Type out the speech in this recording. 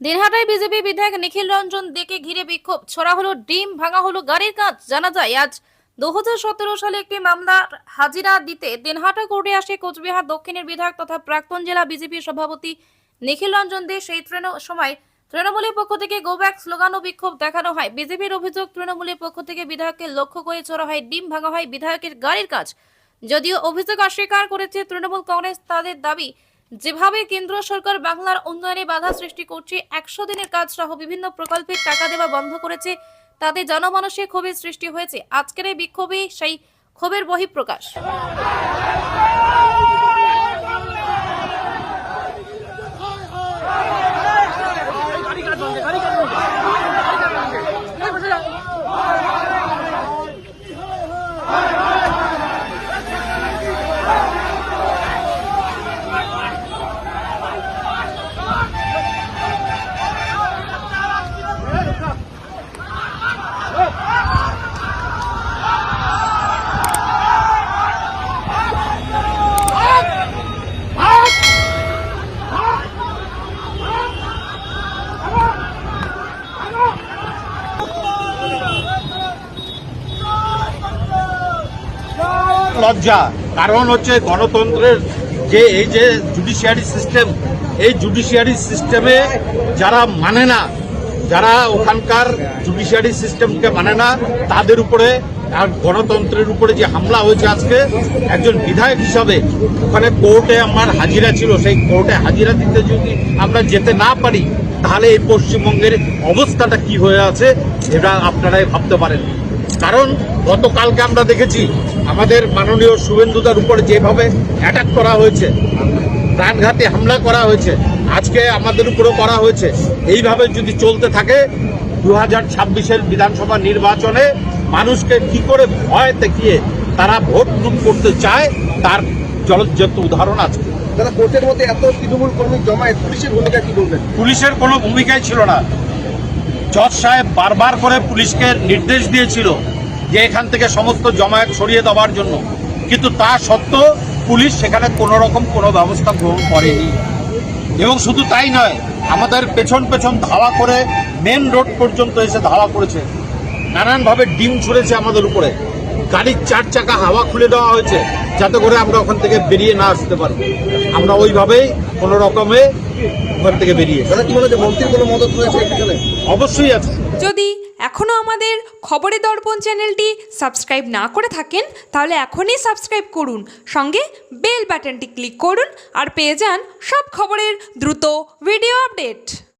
দিনহাটায় BJP বিধায়ক নিখিল রঞ্জন দেকে ঘিরে বিক্ষোভ। ছড়া হলো ডিম, ভাঙা হলো গাড়ির কাজ জানা যায়, আজ দু হাজার সতেরো সালে একটি মামলার হাজিরা দিতে দিনহাটা কোর্টে আসে কোচবিহার দক্ষিণের বিধায়ক তথা প্রাক্তন জেলা বিজেপি সভাপতি নিখিল রঞ্জন দে। সেই ট্রেন সময় তৃণমূলের পক্ষ থেকে গো ব্যাক স্লোগান ও বিক্ষোভ দেখানো হয়। বিজেপির অভিযোগ, তৃণমূলের পক্ষ থেকে বিধায়ককে লক্ষ্য করে ছড়া হয় ডিম, ভাঙা হয় বিধায়কের গাড়ির কাজ যদিও অভিযোগ অস্বীকার করেছে তৃণমূল কংগ্রেস, তাদের দাবি যেভাবে কেন্দ্র সরকার বাংলার উন্নয়নে বাধা সৃষ্টি করছে, একশো দিনের কাজ সহ বিভিন্ন প্রকল্পের টাকা দেওয়া বন্ধ করেছে, তাতে জনমানসে ক্ষোভের সৃষ্টি হয়েছে। আজকের এই বিক্ষোভে সেই ক্ষোভের বহিঃপ্রকাশ। লজ্জা। কারণ হচ্ছে গণতন্ত্রের যে এই যে জুডিশিয়ারি সিস্টেম এই জুডিশিয়ারি সিস্টেমে যারা মানে না, যারা ওখানকার জুডিশিয়ারি সিস্টেমকে মানে না, তাদের উপরে আর গণতন্ত্রের উপরে যে হামলা হয়েছে আজকে, একজন বিধায়ক হিসাবে ওখানে কোর্টে আমার হাজিরা ছিল, সেই কোর্টে হাজিরা দিতে যদি আমরা যেতে না পারি, তাহলে এই পশ্চিমবঙ্গের অবস্থাটা কি হয়ে আছে এটা আপনারাই ভাবতে পারেন। কারণ গতকালকে আমরা দেখেছি, আমাদের মাননীয় শুভেন্দুদার উপরে যেভাবে অ্যাটাক করা হয়েছে, প্রাণঘাতী হামলা করা হয়েছে, আজকে আমাদের উপরেও করা হয়েছে। এইভাবে যদি চলতে থাকে দু হাজার ছাব্বিশের বিধানসভা নির্বাচনে মানুষকে কি করে ভয় দেখিয়ে তারা ভোট লুট করতে চায় তার জলজ্জত উদাহরণ আছে। দাদা কোর্টের মধ্যে এত তৃণমূল কর্মী জমায়েত পুলিশের ভূমিকা কি বলবেন? পুলিশের কোনো ভূমিকাই ছিল না। জজ সাহেব বারবার করে পুলিশকে নির্দেশ দিয়েছিল যে এখান থেকে সমস্ত জমায়েত সরিয়ে দেওয়ার জন্য। কিন্তু তা সত্ত্বেও পুলিশ সেখানে কোনো রকম কোনো ব্যবস্থা গ্রহণ করেনি। এবং শুধু তাই নয় আমাদের পেছন পেছন ধাওয়া করে মেন রোড পর্যন্ত এসে ধাওয়া করেছে। নানানভাবে ডিম ছুঁড়েছে আমাদের উপরে। গাড়ির চার চাকা হাওয়া খুলে দেওয়া হয়েছে যাতে করে আমরা ওখান থেকে বেরিয়ে না আসতে পারি। আমরা ওইভাবেই কোনো রকমে ওখান থেকে বেরিয়ে দাদা কি হচ্ছে মন্ত্রীর কোনো মদত রয়েছে অবশ্যই আছে। যদি এখনও আমাদের খবরের দর্পণ চ্যানেলটি সাবস্ক্রাইব না করে থাকেন তাহলে এখনই সাবস্ক্রাইব করুন। সঙ্গে বেল বাটনটি ক্লিক করুন আর পেয়ে যান সব খবরের দ্রুত ভিডিও আপডেট।